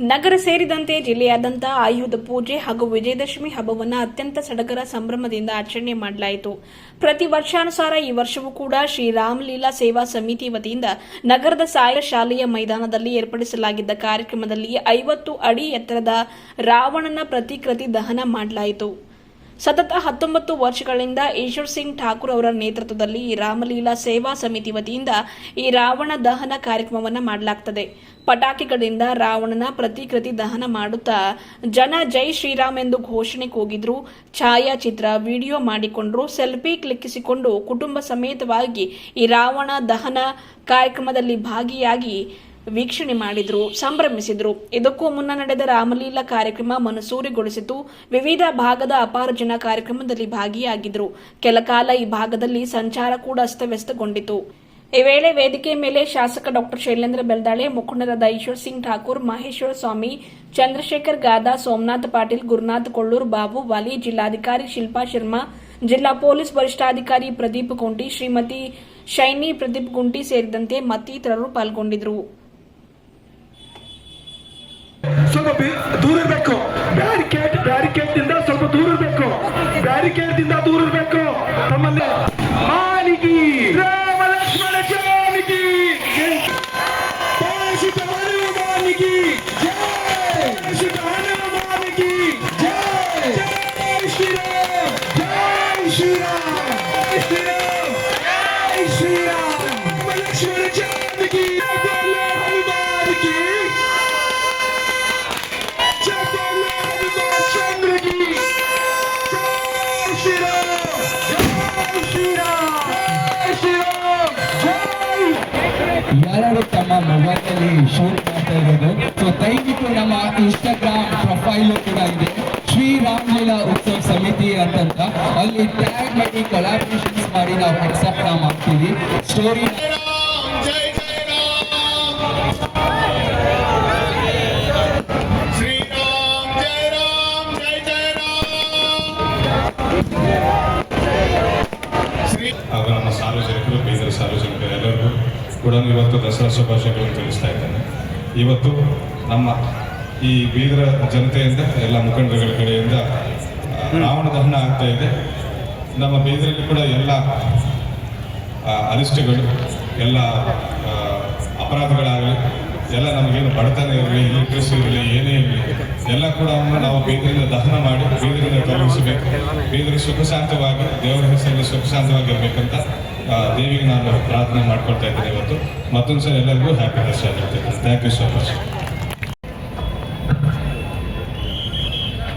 ನಗರ ಸೇರಿದಂತೆ ಜಿಲ್ಲೆಯಾದ್ಯಂತ ಆಯುಧ ಪೂಜೆ ಹಾಗೂ ವಿಜಯದಶಮಿ ಹಬ್ಬವನ್ನು ಅತ್ಯಂತ ಸಡಗರ ಸಂಭ್ರಮದಿಂದ ಆಚರಣೆ ಮಾಡಲಾಯಿತು. ಪ್ರತಿ ವರ್ಷಾನುಸಾರ ಈ ವರ್ಷವೂ ಕೂಡ ಶ್ರೀ ರಾಮಲೀಲಾ ಸೇವಾ ಸಮಿತಿ ವತಿಯಿಂದ ನಗರದ ಸಾಯ ಶಾಲೆಯ ಮೈದಾನದಲ್ಲಿ ಏರ್ಪಡಿಸಲಾಗಿದ್ದ ಕಾರ್ಯಕ್ರಮದಲ್ಲಿ ಐವತ್ತು ಅಡಿ ಎತ್ತರದ ರಾವಣನ ಪ್ರತಿಕೃತಿ ದಹನ ಮಾಡಲಾಯಿತು. ಸತತ ಹತ್ತೊಂಬತ್ತು ವರ್ಷಗಳಿಂದ ಈಶ್ವರ್ ಸಿಂಗ್ ಠಾಕೂರ್ ಅವರ ನೇತೃತ್ವದಲ್ಲಿ ರಾಮಲೀಲಾ ಸೇವಾ ಸಮಿತಿ ವತಿಯಿಂದ ಈ ರಾವಣ ದಹನ ಕಾರ್ಯಕ್ರಮವನ್ನು ಮಾಡಲಾಗ್ತದೆ. ಪಟಾಕಿಗಳಿಂದ ರಾವಣನ ಪ್ರತಿಕೃತಿ ದಹನ ಮಾಡುತ್ತಾ ಜನ ಜೈ ಶ್ರೀರಾಮ್ ಎಂದು ಘೋಷಣೆ ಕೂಗಿದ್ರು. ಛಾಯಾಚಿತ್ರ, ವಿಡಿಯೋ ಮಾಡಿಕೊಂಡ್ರು. ಸೆಲ್ಫಿ ಕ್ಲಿಕ್ಕಿಸಿಕೊಂಡು ಕುಟುಂಬ ಸಮೇತವಾಗಿ ಈ ರಾವಣ ದಹನ ಕಾರ್ಯಕ್ರಮದಲ್ಲಿ ಭಾಗಿಯಾಗಿ ವೀಕ್ಷಣೆ ಮಾಡಿದ್ರು, ಸಂಭ್ರಮಿಸಿದ್ರು. ಇದಕ್ಕೂ ಮುನ್ನ ನಡೆದ ರಾಮಲೀಲಾ ಕಾರ್ಯಕ್ರಮ ಮನಸೂರಿಗೊಳಿಸಿತು. ವಿವಿಧ ಭಾಗದ ಅಪಾರ ಜನ ಕಾರ್ಯಕ್ರಮದಲ್ಲಿ ಭಾಗಿಯಾಗಿದ್ರು. ಕೆಲಕಾಲ ಈ ಭಾಗದಲ್ಲಿ ಸಂಚಾರ ಕೂಡ ಅಸ್ತವ್ಯಸ್ತಗೊಂಡಿತು. ಈ ವೇಳೆ ವೇದಿಕೆ ಮೇಲೆ ಶಾಸಕ ಡಾಕ್ಟರ್ ಶೈಲೇಂದ್ರ ಬೆಲ್ದಾಳೆ, ಮುಖಂಡರಾದ ಈಶ್ವರ್ ಸಿಂಗ್ ಠಾಕೂರ್, ಮಹೇಶ್ವರ ಸ್ವಾಮಿ, ಚಂದ್ರಶೇಖರ್ ಗಾದಾ, ಸೋಮನಾಥ್ ಪಾಟೀಲ್, ಗುರುನಾಥ್ ಕೊಳ್ಳೂರ್ ಬಾಬು, ವಾಲಿ ಜಿಲ್ಲಾಧಿಕಾರಿ ಶಿಲ್ಪಾ ಶರ್ಮಾ, ಜಿಲ್ಲಾ ಪೊಲೀಸ್ ವರಿಷ್ಠಾಧಿಕಾರಿ ಪ್ರದೀಪ್ ಗುಂಟಿ ಶ್ರೀಮತಿ ಶೈನಿ ಪ್ರದೀಪ್ ಗುಂಟಿ ಸೇರಿದಂತೆ ಮತ್ತಿತರರು ಪಾಲ್ಗೊಂಡಿದ್ದರು ಸ್ವಲ್ಪ ಬಿ- ದೂರ ಇರಬೇಕು ಬ್ಯಾರಿಕೇಡ್ ಬ್ಯಾರಿಕೇಡ್ ದಿಂದ ಸ್ವಲ್ಪ ದೂರ ಇರಬೇಕು ಬ್ಯಾರಿಕೇಡ್ ದಿಂದ ದೂರ ಇರಬೇಕು ತಮ್ಮಲ್ಲಿ ಮಾಲಿಗಿ ರಾಮ ಲಕ್ಷ್ಮಣ ಜಾನಕಿ ಪಾಶಿತ ಹನುಮಾನಿಗೆ ಜೈ ಪಾಶಿತ ಹನುಮಾನಿಗೆ ಜೈ. ಜೈ ಶ್ರೀರಾಮ್. ಜೈ ಶ್ರೀರಾಮ್. ಜೈ ಶ್ರೀರಾಮ್. ಜೈ ಶ್ರೀರಾಮ್. ರಾಮ ಲಕ್ಷ್ಮಣ ಯಾರು ತಮ್ಮ ಮೊಬೈಲ್ ಅಲ್ಲಿ ಶೂಟ್ ಮಾಡ್ತಾ ಇರೋದು? ಸೊ ದಯವಿಟ್ಟು ನಮ್ಮ ಇನ್ಸ್ಟಾಗ್ರಾಮ್ ಪ್ರೊಫೈಲ್ ಕೂಡ ಇದೆ. ಶ್ರೀರಾಮ್ ಲೀಲಾ ಉತ್ಸವ ಸಮಿತಿ ಅಂತಂತ. ಅಲ್ಲಿ ಟ್ಯಾಗ್ ಮಾಡಿ ಕೊಲಾಬ್ರೇಷನ್ಸ್ ಮಾಡಿ ನಾವು ಅಕ್ಸೆಪ್ಟ್ ಮಾಡ್ತೀವಿ. ಸ್ಟೋರಿ ಕೂಡ ಇವತ್ತು ದಸರಾ ಶುಭಾಶಯಗಳನ್ನು ತಿಳಿಸ್ತಾ ಇದ್ದೇನೆ. ಇವತ್ತು ನಮ್ಮ ಈ ಬೀದರ ಜನತೆಯಿಂದ ಎಲ್ಲ ಮುಖಂಡರುಗಳ ಕಡೆಯಿಂದ ರಾವಣ ದಹನ ಆಗ್ತಾ ಇದೆ. ನಮ್ಮ ಬೀದರಲ್ಲಿ ಕೂಡ ಎಲ್ಲ ಅರಿಷ್ಟಗಳು ಅನಿಷ್ಟಗಳು ಎಲ್ಲ ಅಪರಾಧಗಳಾಗಲಿ ಎಲ್ಲ ನಮಗೇನು ಬಡತನ ಇರಲಿ ಇಲಿಟ್ರೆಸಿ ಇರಲಿ ಏನೇ ಇರಲಿ ಎಲ್ಲ ಕೂಡ ಅವನ್ನ ನಾವು ಬೀದರಿಂದ ದಹನ ಮಾಡಿ ಬೀದರಿಂದ ತೊಲಗಿಸಬೇಕು ಬೀದರ ಸುಖ ಶಾಂತವಾಗಿ ದೇವರ ಹೆಸರಲ್ಲಿ ಸುಖ ಶಾಂತವಾಗಿ ಇರಬೇಕಂತ ಆ, ದೇವಿಗೆ ನಾನು ಪ್ರಾರ್ಥನೆ ಮಾಡ್ಕೊಳ್ತಾ ಇದ್ದೇನೆ ಇವತ್ತು. ಮತ್ತೊಂದು ಸಲ ಎಲ್ಲರಿಗೂ ಹ್ಯಾಪಿ ದಸರಾ ಆಗಿರ್ತೇನೆ ಥ್ಯಾಂಕ್ ಯು ಸೋ ಮಚ್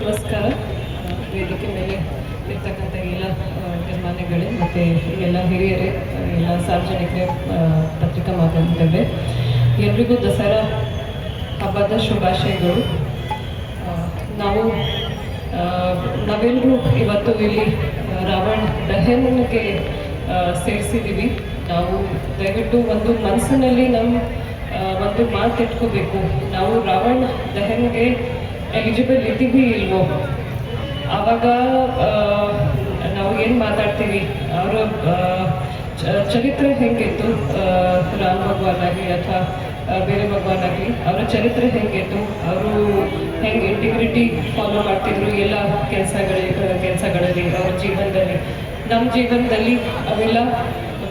ನಮಸ್ಕಾರ. ಮೇಲೆ ಎಲ್ಲ ಮತ್ತು ಎಲ್ಲ ಹಿರಿಯರೇ ಎಲ್ಲ ಸಾರ್ವಜನಿಕರೇ ಪತ್ರಿಕಾ ಮಾಧ್ಯಮದವರೇ. ಎಲ್ರಿಗೂ ದಸರಾ ಹಬ್ಬದ ಶುಭಾಶಯಗಳು. ನಾವು ನಾವೆಲ್ಲರೂ ಇವತ್ತು ಇಲ್ಲಿ ರಾವಣ ದಹನಕ್ಕೆ ಸೇರಿಸಿದ್ದೀವಿ ನಾವು ದಯವಿಟ್ಟು ಒಂದು ಮನಸ್ಸಿನಲ್ಲಿ ನಮ್ಮ ಒಂದು ಮಾತು ಇಟ್ಕೋಬೇಕು. ನಾವು ರಾವಣ ದಹನ್ಗೆ ಎಲಿಜಿಬಲ್ ಇದ್ದೀವಿ ಇಲ್ವೋ? ಆವಾಗ ನಾವು ಏನು ಮಾತಾಡ್ತೀವಿ? ಅವರ ಚರಿತ್ರೆ ಹೆಂಗಿತ್ತು? ರಾಮ ಭಗವಾನ್ ಆಗಲಿ ಅಥವಾ ಬೇರೆ ಭಗವಾನ್ ಆಗಲಿ ಅವರ ಚರಿತ್ರೆ ಹೆಂಗಿತ್ತು? ಅವರು ಹೆಂಗೆ ಇಂಟಿಗ್ರಿಟಿ ಫಾಲೋ ಮಾಡ್ತಿದ್ರು ಎಲ್ಲ ಕೆಲಸಗಳಲ್ಲಿ ಕೆಲಸಗಳಲ್ಲಿ, ಅವ್ರ ಜೀವನದಲ್ಲಿ? ನಮ್ಮ ಜೀವನದಲ್ಲಿ ಅವೆಲ್ಲ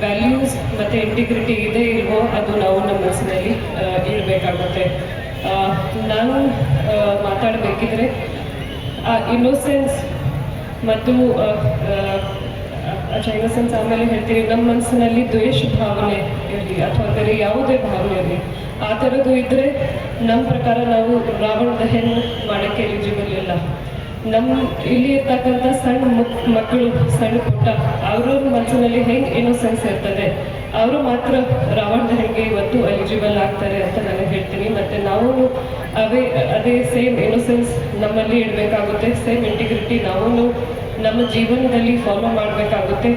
ವ್ಯಾಲ್ಯೂಸ್ ಮತ್ತು ಇಂಟಿಗ್ರಿಟಿ ಇದೆ ಇಲ್ವೋ ಅದು ನಾವು ನಮ್ಮ ಮನಸ್ಸಿನಲ್ಲಿ ಇರಬೇಕಾಗುತ್ತೆ. ನಾನು ಮಾತಾಡಬೇಕಿದ್ರೆ, ಆ ಇನ್ನೋಸೆನ್ಸ್ ಮತ್ತು ಆ, ಸೆನ್ಸ್ ಆಮೇಲೆ ಹೇಳ್ತೀವಿ ನಮ್ಮ ಮನಸ್ಸಿನಲ್ಲಿ ದ್ವೇಷ ಭಾವನೆ ಇರಲಿ ಅಥವಾ ಬೇರೆ ಯಾವುದೇ ಭಾವನೆ ಇರಲಿ ಆ ಥರದ್ದು ಇದ್ದರೆ ನಮ್ಮ ಪ್ರಕಾರ ನಾವು ರಾವಣ ದಹನ್ ಮಾಡೋಕ್ಕೆ ಎಲಿಜಿಬಲ್ ಇಲ್ಲ ನಮ್ಮ ಇಲ್ಲಿ ಇರ್ತಕ್ಕಂಥ ಸಣ್ಣ ಮಕ್ ಮಕ್ಕಳು ಸಣ್ಣ ಪುಟ್ಟ ಅವ್ರವ್ರ ಮನಸ್ಸಿನಲ್ಲಿ ಹೆಂಗೆ ಇನ್ನೋಸೆನ್ಸ್ ಇರ್ತದೆ ಅವರು ಮಾತ್ರ ರಾವಣ ದಹನ್ಗೆ ಇವತ್ತು ಎಲಿಜಿಬಲ್ ಆಗ್ತಾರೆ ಅಂತ ನಾನು ಹೇಳ್ತೀನಿ. ಮತ್ತು ನಾವು ಅದೇ ಅದೇ ಸೇಮ್ ಇನ್ನೋಸೆನ್ಸ್ ನಮ್ಮಲ್ಲಿ ಇಡಬೇಕಾಗುತ್ತೆ ಸೇಮ್ ಇಂಟಿಗ್ರಿಟಿ ನಾವು ನಮ್ಮ ಜೀವನದಲ್ಲಿ ಫಾಲೋ ಮಾಡಬೇಕಾಗುತ್ತೆ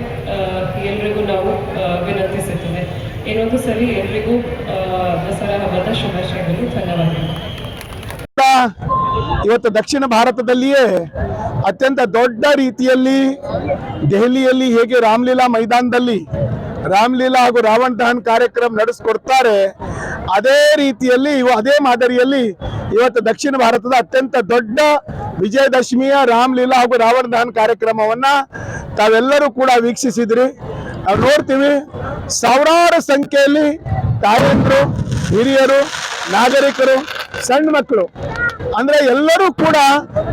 ಎಲ್ರಿಗೂ ನಾವು ವಿನಂತಿಸುತ್ತೇವೆ ಇನ್ನೊಂದು ಸರಿ ಎಲ್ರಿಗೂ ದಸರಾ ಹಬ್ಬದ ಶುಭಾಶಯಗಳು. ಧನ್ಯವಾದಗಳು. ಇವತ್ತು ದಕ್ಷಿಣ ಭಾರತದಲ್ಲಿಯೇ ಅತ್ಯಂತ ದೊಡ್ಡ ರೀತಿಯಲ್ಲಿ ದೆಹಲಿಯಲ್ಲಿ ಹೇಗೆ ರಾಮಲೀಲಾ ಮೈದಾನದಲ್ಲಿ ರಾಮಲೀಲಾ ಹಾಗೂ ರಾವಣ ದಹನ್ ಕಾರ್ಯಕ್ರಮ ನಡೆಸ್ಕೊಡ್ತಾರೆ. ಅದೇ ರೀತಿಯಲ್ಲಿ ಅದೇ ಮಾದರಿಯಲ್ಲಿ ಇವತ್ತು ದಕ್ಷಿಣ ಭಾರತದ ಅತ್ಯಂತ ದೊಡ್ಡ ವಿಜಯದಶಮಿಯ ರಾಮಲೀಲಾ ಹಾಗೂ ರಾವಣ ದಹನ್ ಕಾರ್ಯಕ್ರಮವನ್ನ ತಾವೆಲ್ಲರೂ ಕೂಡ ವೀಕ್ಷಿಸಿದ್ರಿ. ನಾವು ನೋಡ್ತೀವಿ, ಸಾವಿರಾರು ಸಂಖ್ಯೆಯಲ್ಲಿ ತಾಯಂದರು, ಹಿರಿಯರು, ನಾಗರಿಕರು, ಸಣ್ಣ ಮಕ್ಕಳು. ಅಂದ್ರೆ ಎಲ್ಲರೂ ಕೂಡ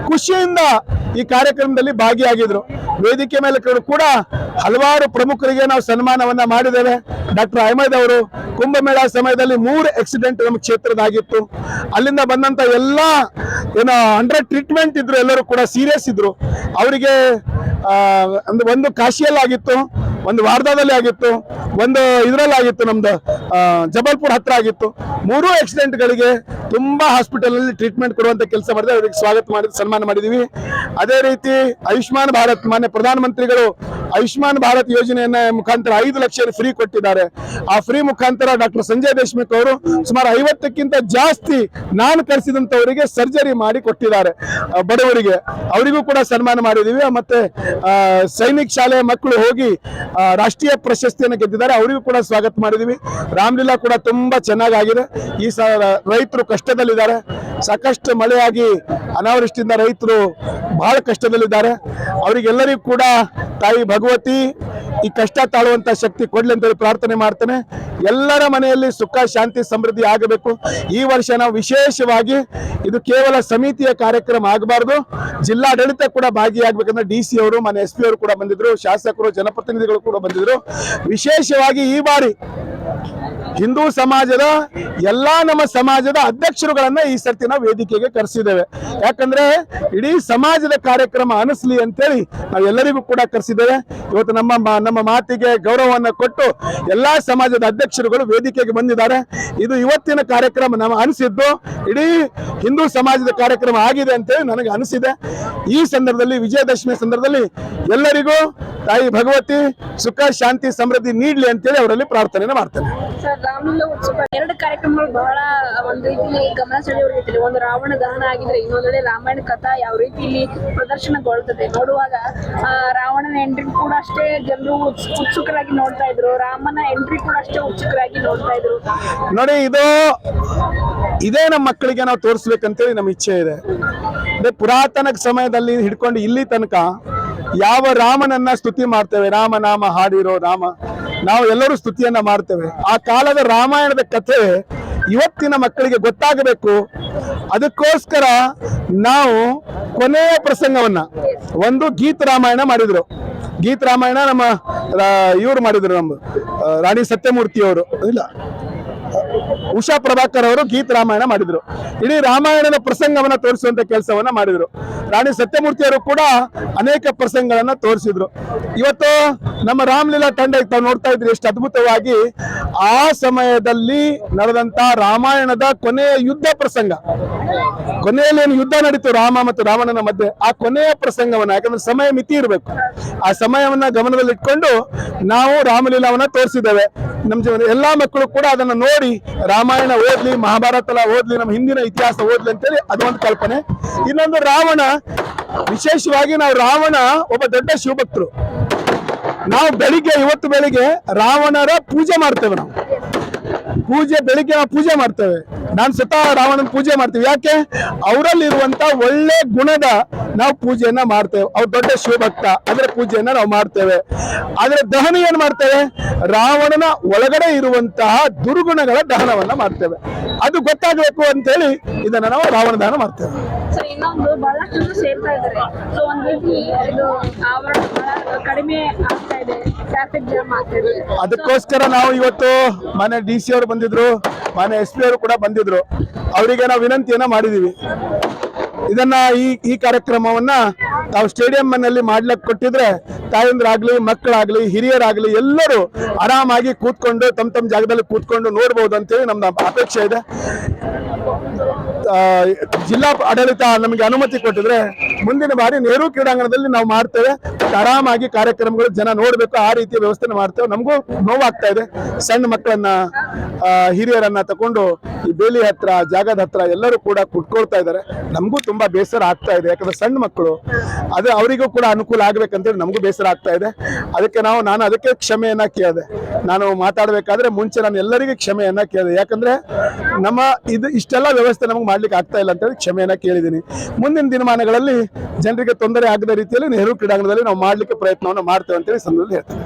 ಖುಷಿಯಿಂದ ಈ ಕಾರ್ಯಕ್ರಮದಲ್ಲಿ ಭಾಗಿಯಾಗಿದ್ರು. ವೇದಿಕೆ ಮೇಲೆ ಕೂಡ ಹಲವಾರು ಪ್ರಮುಖರಿಗೆ ನಾವು ಸನ್ಮಾನವನ್ನ ಮಾಡಿದ್ದೇವೆ. ಡಾಕ್ಟರ್ ಅಹಮದ್ ಅವರು ಕುಂಭಮೇಳ ಸಮಯದಲ್ಲಿ ಮೂರು ಆಕ್ಸಿಡೆಂಟ್ ನಮ್ಮ ಕ್ಷೇತ್ರದಾಗಿತ್ತು. ಅಲ್ಲಿಂದ ಬಂದಂತ ಎಲ್ಲ ಏನೋ ಅಂಡರ್ ಟ್ರೀಟ್ಮೆಂಟ್ ಇದ್ರು, ಎಲ್ಲರೂ ಕೂಡ ಸೀರಿಯಸ್ ಇದ್ರು. ಅವರಿಗೆ ಒಂದು ಕಾಶಿಯಲ್ಲಾಗಿತ್ತು. ಒಂದು ವಾರ್ಧಾದಲ್ಲಿ ಆಗಿತ್ತು, ಒಂದು ಇದರಲ್ಲಿ ಆಗಿತ್ತು ನಮ್ದು ಜಬಲ್ಪುರ್ ಹತ್ರ ಆಗಿತ್ತು. ಮೂರೂ ಆಕ್ಸಿಡೆಂಟ್ಗಳಿಗೆ ತುಂಬಾ ಹಾಸ್ಪಿಟಲ್ ಅಲ್ಲಿ ಟ್ರೀಟ್ಮೆಂಟ್ ಕೊಡುವಂತ ಕೆಲಸ ಮಾಡಿದ್ರೆ ಅವರಿಗೆ ಸ್ವಾಗತ ಮಾಡಿ ಸನ್ಮಾನ ಮಾಡಿದೀವಿ. ಅದೇ ರೀತಿ ಆಯುಷ್ಮಾನ್ ಭಾರತ್ ಮಾನ್ಯ ಪ್ರಧಾನಮಂತ್ರಿಗಳು ಆಯುಷ್ಮಾನ್ ಭಾರತ್ ಯೋಜನೆಯನ್ನ ಮುಖಾಂತರ ಐದು ಲಕ್ಷ ಫ್ರೀ ಕೊಟ್ಟಿದ್ದಾರೆ. ಆ ಫ್ರೀ ಮುಖಾಂತರ ಡಾಕ್ಟರ್ ಸಂಜಯ್ ದೇಶ್ಮುಖ್ ಅವರು ಸುಮಾರು ಐವತ್ತಕ್ಕಿಂತ ಜಾಸ್ತಿ ನಾನು ಕರೆಸಿದಂತವರಿಗೆ ಸರ್ಜರಿ ಮಾಡಿ ಕೊಟ್ಟಿದ್ದಾರೆ. ಬಡವರಿಗೆ. ಅವರಿಗೂ ಕೂಡ ಸನ್ಮಾನ ಮಾಡಿದೀವಿ ಮತ್ತೆ ಸೈನಿಕ ಶಾಲೆಯ ಮಕ್ಕಳು ಹೋಗಿ ರಾಷ್ಟ್ರೀಯ ಪ್ರಶಸ್ತಿಯನ್ನು ಗೆದ್ದಿದ್ದಾರೆ. ಅವರಿಗೂ ಕೂಡ ಸ್ವಾಗತ ಮಾಡಿದೀವಿ ರಾಮ್ಲೀಲಾ ಕೂಡ ತುಂಬಾ ಚೆನ್ನಾಗಾಗಿದೆ. ಈ ಸ ರೈತರು ಕಷ್ಟದಲ್ಲಿದ್ದಾರೆ. ಸಾಕಷ್ಟು ಮಳೆಯಾಗಿ ಅನಾವೃಷ್ಟಿಯಿಂದ ರೈತರು ಬಹಳ ಕಷ್ಟದಲ್ಲಿದ್ದಾರೆ. ಅವರಿಗೆಲ್ಲರಿಗೂ ಕೂಡ ತಾಯಿ ಭಗವತಿ ಈ ಕಷ್ಟ ತಾಳುವಂತ ಶಕ್ತಿ ಕೊಡ್ಲಿ ಅಂತೇಳಿ ಪ್ರಾರ್ಥನೆ ಮಾಡ್ತೇನೆ. ಎಲ್ಲರ ಮನೆಯಲ್ಲಿ ಸುಖ, ಶಾಂತಿ, ಸಮೃದ್ಧಿ ಆಗಬೇಕು. ಈ ವರ್ಷ ನಾವು ವಿಶೇಷವಾಗಿ ಇದು ಕೇವಲ ಸಮಿತಿಯ ಕಾರ್ಯಕ್ರಮ ಆಗಬಾರ್ದು. ಜಿಲ್ಲಾಡಳಿತ ಕೂಡ ಭಾಗಿಯಾಗಬೇಕಂದ್ರೆ ಡಿ ಸಿ ಅವರು, ಮನೆ ಎಸ್ ಪಿ ಅವರು ಕೂಡ ಬಂದಿದ್ರು, ಶಾಸಕರು, ಜನಪ್ರತಿನಿಧಿಗಳು ಕೂಡ ಬಂದಿದ್ರು. ವಿಶೇಷವಾಗಿ ಈ ಬಾರಿ ಹಿಂದೂ ಸಮಾಜದ ಎಲ್ಲಾ ನಮ್ಮ ಸಮಾಜದ ಅಧ್ಯಕ್ಷರುಗಳನ್ನ ಈ ಸರ್ತಿ ನಾವು ವೇದಿಕೆಗೆ ಕರೆಸಿದ್ದೇವೆ. ಯಾಕಂದ್ರೆ ಇಡೀ ಸಮಾಜದ ಕಾರ್ಯಕ್ರಮ ಅನಿಸ್ಲಿ ಅಂತೇಳಿ ನಾವು ಎಲ್ಲರಿಗೂ ಕೂಡ ಕರೆಸಿದ್ದೇವೆ. ಇವತ್ತು ನಮ್ಮ ನಮ್ಮ ಮಾತಿಗೆ ಗೌರವವನ್ನು ಕೊಟ್ಟು ಎಲ್ಲಾ ಸಮಾಜದ ಅಧ್ಯಕ್ಷರುಗಳು ವೇದಿಕೆಗೆ ಬಂದಿದ್ದಾರೆ. ಇದು ಇವತ್ತಿನ ಕಾರ್ಯಕ್ರಮ ನಮ್ಮ ಅನಿಸಿದ್ದು. ಇಡೀ ಹಿಂದೂ ಸಮಾಜದ ಕಾರ್ಯಕ್ರಮ ಆಗಿದೆ ಅಂತೇಳಿ ನನಗೆ ಅನಿಸಿದೆ. ಈ ಸಂದರ್ಭದಲ್ಲಿ ವಿಜಯದಶಮಿ ಸಂದರ್ಭದಲ್ಲಿ ಎಲ್ಲರಿಗೂ ತಾಯಿ ಭಗವತಿ ಸುಖ ಶಾಂತಿ ಸಮೃದ್ಧಿ ನೀಡಲಿ ಅಂತೇಳಿ ಅವರಲ್ಲಿ ಪ್ರಾರ್ಥನೆ ಮಾಡ್ತೇನೆ. ಎರಡು ಕಾರ್ಯಕ್ರಮಗಳು ಬಹಳ ಒಂದು ರೀತಿಲಿ ಗಮನ ಸೆಳೆಯುವ ಒಂದು ರಾವಣ ದಹನ ಆಗಿದ್ರೆ ಇನ್ನೊಂದೆಡೆ ರಾಮಾಯಣ ಕಥಾ ಯಾವ ರೀತಿಲಿ ಪ್ರದರ್ಶನಗೊಳ್ತದೆ. ನೋಡುವಾಗ ರಾವಣನ ಎಂಟ್ರಿ ಕೂಡ ಅಷ್ಟೇ ಜನರು ಉತ್ಸ್- ಉತ್ಸುಕರಾಗಿ ನೋಡ್ತಾ ಇದ್ರು. ರಾಮನ ಎಂಟ್ರಿ ಕೂಡ ಅಷ್ಟೇ ಉತ್ಸುಕರಾಗಿ ನೋಡ್ತಾ ಇದ್ರು. ನೋಡಿ ಇದು ಇದೇ ನಮ್ಮ ಮಕ್ಕಳಿಗೆ ನಾವು ತೋರಿಸ್ಬೇಕಂತೇಳಿ ನಮ್ಮ ಇಚ್ಛೆ ಇದೆ. ಅದೇ ಪುರಾತನ ಸಮಯದಲ್ಲಿ ಹಿಡ್ಕೊಂಡು ಇಲ್ಲಿ ತನಕ ಯಾವ ರಾಮನನ್ನ ಸ್ತುತಿ ಮಾಡ್ತೇವೆ? ರಾಮನಾಮ ಹಾಡಿರೋ ರಾಮ. ನಾವು ಎಲ್ಲರೂ ಸ್ತುತಿಯನ್ನ ಮಾಡ್ತೇವೆ. ಆ ಕಾಲದ ರಾಮಾಯಣದ ಕಥೆ ಇವತ್ತಿನ ಮಕ್ಕಳಿಗೆ ಗೊತ್ತಾಗಬೇಕು. ಅದಕ್ಕೋಸ್ಕರ ನಾವು ಕೊನೆಯ ಪ್ರಸಂಗವನ್ನ ಒಂದು ಗೀತ ರಾಮಾಯಣ ಮಾಡಿದ್ರು. ಗೀತ ರಾಮಾಯಣ ನಮ್ಮ ಇವ್ರು ಮಾಡಿದ್ರು ನಮ್ಮ ರಾಣಿ ಸತ್ಯಮೂರ್ತಿ ಅವರು ಇಲ್ಲ. ಉಷಾ ಪ್ರಭಾಕರ್ ಅವರು ಗೀತ ರಾಮಾಯಣ ಮಾಡಿದ್ರು. ಇಡೀ ರಾಮಾಯಣದ ಪ್ರಸಂಗವನ್ನ ತೋರಿಸುವಂತ ಕೆಲಸವನ್ನ ಮಾಡಿದ್ರು. ರಾಣಿ ಸತ್ಯಮೂರ್ತಿ ಅವರು ಕೂಡ ಅನೇಕ ಪ್ರಸಂಗಗಳನ್ನ ತೋರಿಸಿದ್ರು. ಇವತ್ತು ನಮ್ಮ ರಾಮಲೀಲಾ ತಂಡ ಇತ್ತು ನೋಡ್ತಾ ಇದ್ರಿ ಎಷ್ಟು ಅದ್ಭುತವಾಗಿ ಆ ಸಮಯದಲ್ಲಿ ನಡೆದಂತ ರಾಮಾಯಣದ ಕೊನೆಯ ಯುದ್ಧ ಪ್ರಸಂಗ. ಕೊನೆಯಲ್ಲಿ ಏನು ಯುದ್ಧ ನಡೀತು ರಾಮ ಮತ್ತು ರಾವಣನ ಮಧ್ಯೆ, ಆ ಕೊನೆಯ ಪ್ರಸಂಗವನ್ನ, ಯಾಕಂದ್ರೆ ಸಮಯ ಮಿತಿ ಇರಬೇಕು. ಆ ಸಮಯವನ್ನ ಗಮನದಲ್ಲಿಟ್ಕೊಂಡು ನಾವು ರಾಮಲೀಲಾವನ್ನ ತೋರಿಸಿದ್ದೇವೆ. ನಮ್ಮ ಜೀವನ ಎಲ್ಲಾ ಮಕ್ಕಳು ಕೂಡ ಅದನ್ನ ನೋಡಿ ರಾಮಾಯಣ ಓದ್ಲಿ, ಮಹಾಭಾರತ ಓದ್ಲಿ, ನಮ್ಮ ಹಿಂದಿನ ಇತಿಹಾಸ ಓದ್ಲಿ ಅಂತೇಳಿ ಅದೊಂದು ಕಲ್ಪನೆ. ಇನ್ನೊಂದು ರಾವಣ, ವಿಶೇಷವಾಗಿ ನಾವು ರಾವಣ ಒಬ್ಬ ದೊಡ್ಡ ಶಿವಭಕ್ತರು. ನಾವು ಬೆಳಿಗ್ಗೆ, ಇವತ್ತು ಬೆಳಿಗ್ಗೆ ರಾವಣರ ಪೂಜೆ ಮಾಡ್ತೇವೆ ನಾವು. ಪೂಜೆ ಬೆಳಿಗ್ಗೆ ನಾವು ಪೂಜೆ ಮಾಡ್ತೇವೆ. ನಾನು ಸ್ವತಃ ರಾವಣನ ಪೂಜೆ ಮಾಡ್ತೀವಿ. ಯಾಕೆ? ಅವರಲ್ಲಿರುವಂತ ಒಳ್ಳೆ ಗುಣದ ನಾವು ಪೂಜೆಯನ್ನ ಮಾಡ್ತೇವೆ. ಅವ್ರ ದೊಡ್ಡ ಶಿವಭಕ್ತ. ಅದರ ಪೂಜೆಯನ್ನ ನಾವು ಮಾಡ್ತೇವೆ. ಅದರ ದಹನ ಏನ್ ಮಾಡ್ತೇವೆ? ರಾವಣನ ಒಳಗಡೆ ಇರುವಂತಹ ದುರ್ಗುಣಗಳ ದಹನವನ್ನ ಮಾಡ್ತೇವೆ. ಅದು ಗೊತ್ತಾಗಬೇಕು ಅಂತೇಳಿ ಇದನ್ನ ನಾವು ರಾವಣ ದಹನ ಮಾಡ್ತೇವೆ. ಇನ್ನೊಂದು ಬಹಳಷ್ಟು ಜನ ಸೇರ್ತಾ ಇದ್ದಾರೆ. ಸೊ ಒಂದು ರೀತಿ ಇದು ಆವರಣ ಕಡಿಮೆ ಆಗ್ತಾ ಇದೆ. ಟ್ರಾಫಿಕ್ ಜಾಮ್ ಆಗ್ತಾ ಇದೆ. ಅದಕ್ಕೋಸ್ಕರ ನಾವು ಇವತ್ತು ಮನೆ ಡಿ ಸಿ ಅವರು ಬಂದಿದ್ರು, ಮನೆ ಎಸ್ ಪಿ ಅವರು ಕೂಡ ಬಂದಿದ್ರು. ಅವರಿಗೆ ನಾವು ವಿನಂತಿಯನ್ನ ಮಾಡಿದೀವಿ. ಇದನ್ನ ಈ ಈ ಕಾರ್ಯಕ್ರಮವನ್ನ ನಾವು ಸ್ಟೇಡಿಯಂ ನಲ್ಲಿ ಮಾಡ್ಲಿಕ್ಕೆ ಕೊಟ್ಟಿದ್ರೆ, ತಾಯಂದ್ರಾಗ್ಲಿ, ಮಕ್ಕಳಾಗ್ಲಿ, ಹಿರಿಯರಾಗ್ಲಿ ಎಲ್ಲರೂ ಆರಾಮಾಗಿ ಕೂತ್ಕೊಂಡು ತಮ್ಮ ತಮ್ಮ ಜಾಗದಲ್ಲಿ ಕೂತ್ಕೊಂಡು ನೋಡ್ಬೋದು ಅಂತೇಳಿ ನಮ್ದು ಅಪೇಕ್ಷೆ ಇದೆ. ಜಿಲ್ಲಾ ಆಡಳಿತ ನಮಗೆ ಅನುಮತಿ ಕೊಟ್ಟಿದ್ರೆ ಮುಂದಿನ ಬಾರಿ ನೆಹರು ಕ್ರೀಡಾಂಗಣದಲ್ಲಿ ನಾವು ಮಾಡ್ತೇವೆ. ಆರಾಮಾಗಿ ಕಾರ್ಯಕ್ರಮಗಳು ಜನ ನೋಡ್ಬೇಕು, ಆ ರೀತಿಯ ವ್ಯವಸ್ಥೆ ಮಾಡ್ತೇವೆ. ನಮಗೂ ನೋವಾಗ್ತಾ ಇದೆ. ಸಣ್ಣ ಮಕ್ಕಳನ್ನ ಹಿರಿಯರನ್ನ ತಕೊಂಡು ಈ ಬೇಲಿ ಹತ್ರ, ಜಾಗದ ಹತ್ರ ಎಲ್ಲರೂ ಕೂಡ ಕುಟ್ಕೊಳ್ತಾ ಇದ್ದಾರೆ. ನಮಗೂ ತುಂಬಾ ಬೇಸರ ಆಗ್ತಾ ಇದೆ. ಯಾಕಂದ್ರೆ ಸಣ್ಣ ಮಕ್ಕಳು, ಅದೇ ಅವರಿಗೂ ಕೂಡ ಅನುಕೂಲ ಆಗ್ಬೇಕಂತೇಳಿ ನಮಗೂ ಬೇಸರ ಆಗ್ತಾ ಇದೆ. ಅದಕ್ಕೆ ನಾವು, ನಾನು ಅದಕ್ಕೆ ಕ್ಷಮೆಯನ್ನ ಕೇಳಿದೆ. ನಾನು ಮಾತಾಡಬೇಕಾದ್ರೆ ಮುಂಚೆ ನಾನು ಎಲ್ಲರಿಗೂ ಕ್ಷಮೆಯನ್ನ ಕೇಳಿದೆ. ಯಾಕಂದ್ರೆ ನಮ್ಮ ಇದು ಇಷ್ಟೆಲ್ಲ ವ್ಯವಸ್ಥೆ ನಮಗೆ ಮಾಡ್ಲಿಕ್ಕೆ ಆಗ್ತಾ ಇಲ್ಲ ಅಂತೇಳಿ ಕ್ಷಮೆಯನ್ನ ಕೇಳಿದ್ದೀನಿ. ಮುಂದಿನ ದಿನಮಾನಗಳಲ್ಲಿ ಜನರಿಗೆ ತೊಂದರೆ ಆಗದ ರೀತಿಯಲ್ಲಿ ನೆಹರು ಕ್ರೀಡಾಂಗಣದಲ್ಲಿ ನಾವು ಮಾಡ್ಲಿಕ್ಕೆ ಪ್ರಯತ್ನವನ್ನು ಮಾಡ್ತೇವೆ ಅಂತೇಳಿ ಸಂದರ್ಭದಲ್ಲಿ ಹೇಳ್ತೇನೆ.